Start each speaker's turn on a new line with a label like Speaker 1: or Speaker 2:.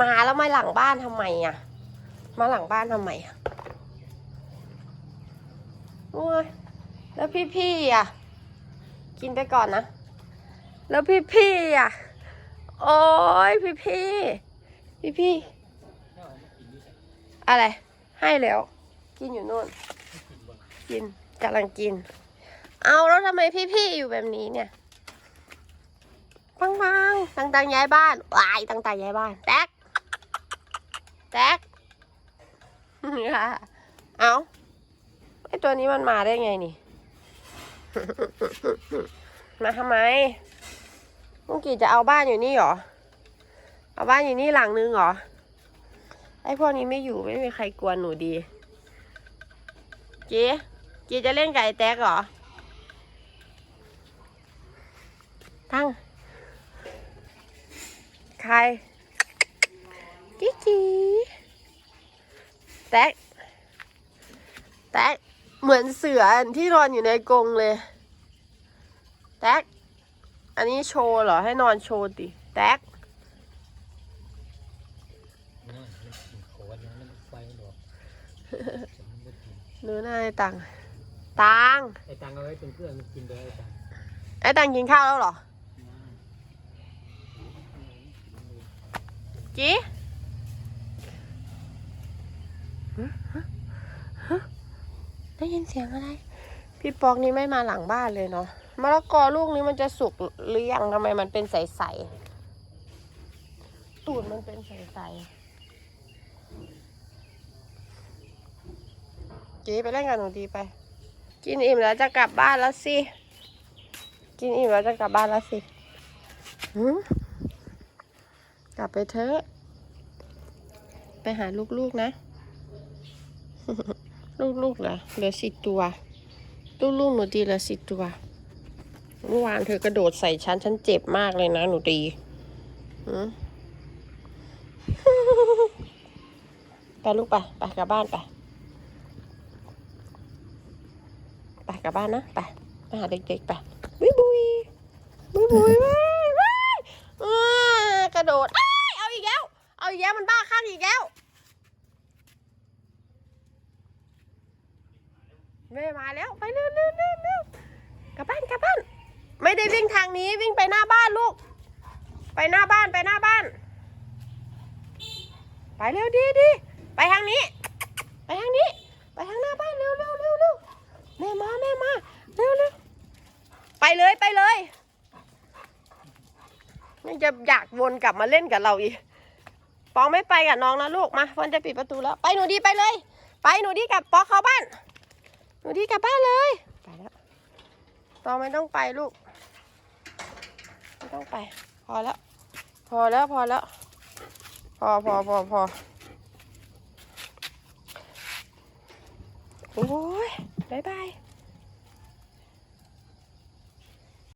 Speaker 1: มาแล้วมาหลังบ้านทำไมอะ มาหลังบ้านทำไมอะโอ้ยแล้วพี่ๆอะ กินไปก่อนนะ แล้วพี่ๆอะ โอ้ยพี่ๆพี่ๆอะไร ให้แล้ว กินอยู่นู่น กินกำลังกิน เอาแล้วทำไมพี่ๆอยู่แบบนี้เนี่ยปังปังต่างๆย้ายบ้านวายต่างๆย้ายบ้านแตก แตกเอาไอตัวนี้มันมาได้ไงนี่ มาทำไมลุงกี้จะเอาบ้านอยู่นี่เหรอ เอาบ้านอยู่นี่หลังนึงเหรอ ไอพวกนี้ไม่อยู่ไม่มีใครกวนหนูดีเจ๊เจ๊จะเล่นไก่แตกเหรอตั้ง ใคร แตกแตกเหมือนเสือที่นอนอยู่ในกรงเลย แตกอันนี้โชว์เหรอ ให้นอนโชว์ดิ แตก
Speaker 2: นั่นมันกินโคนนะมันไฟดอกฉันไม่กิน
Speaker 1: หนูนายตังตัง
Speaker 2: ไอ้ตังเอาไว้เป็นเพื่อนมันกินไปไอ้ตัง
Speaker 1: ไอ้ตังกินข้าวแล้วเหรอจี ได้ยินเสียงอะไร พี่ปอกนี่ไม่มาหลังบ้านเลยเนาะมะละกอลูกนี้มันจะสุกหรือยังทำไมมันเป็นใสๆตูดมันเป็นใสๆจีไปเล่นกับหนูดีไป กินอิ่มแล้วจะกลับบ้านแล้วสิ กินอิ่มแล้วจะกลับบ้านแล้วสิกลับไปเถอะ ไปหาลูกๆนะ ลูกๆเหรอเหลือสิบตัว ลูกๆหนูดีเหลือสิบตัว เมื่อวานเธอกระโดดใส่ฉันฉันเจ็บมากเลยนะหนูดีไปลูกไปไปกลับบ้านไปไปกลับบ้านนะไปไปหาเด็กๆไปบุยบุยบุยบุยว้ายว้ายอ่ากระโดดอ้ายเอาอีกแล้ว เอาอีกแล้วมันบ้าข้างอีกแล้ว แม่มาแล้วไปเร็วเร็วเร็วเร็วกลับบ้านกลับบ้าน ไม่ได้วิ่งทางนี้วิ่งไปหน้าบ้านลูก ไปหน้าบ้านไปหน้าบ้าน ไปเร็วดีดีไปทางนี้ ไปทางนี้ ไปทางหน้าบ้านเร็วเร็วเร็วเร็วแม่มาแม่มาเร็วเร็วไปเลยไปเลยยังจะอยากวนกลับมาเล่นกับเราอีกปองไม่ไปกับน้องนะลูกมาวันจะปิดประตูแล้ว ไปหนูดีไปเลย ไปหนูดีกับปอกเข้าบ้าน นูดีกลับบ้านเลย ไปแล้วตองไม่ต้องไปลูก ไม่ต้องไป พอแล้ว พอแล้วพอแล้ว พอพอพอพอโอ้ยบายบาย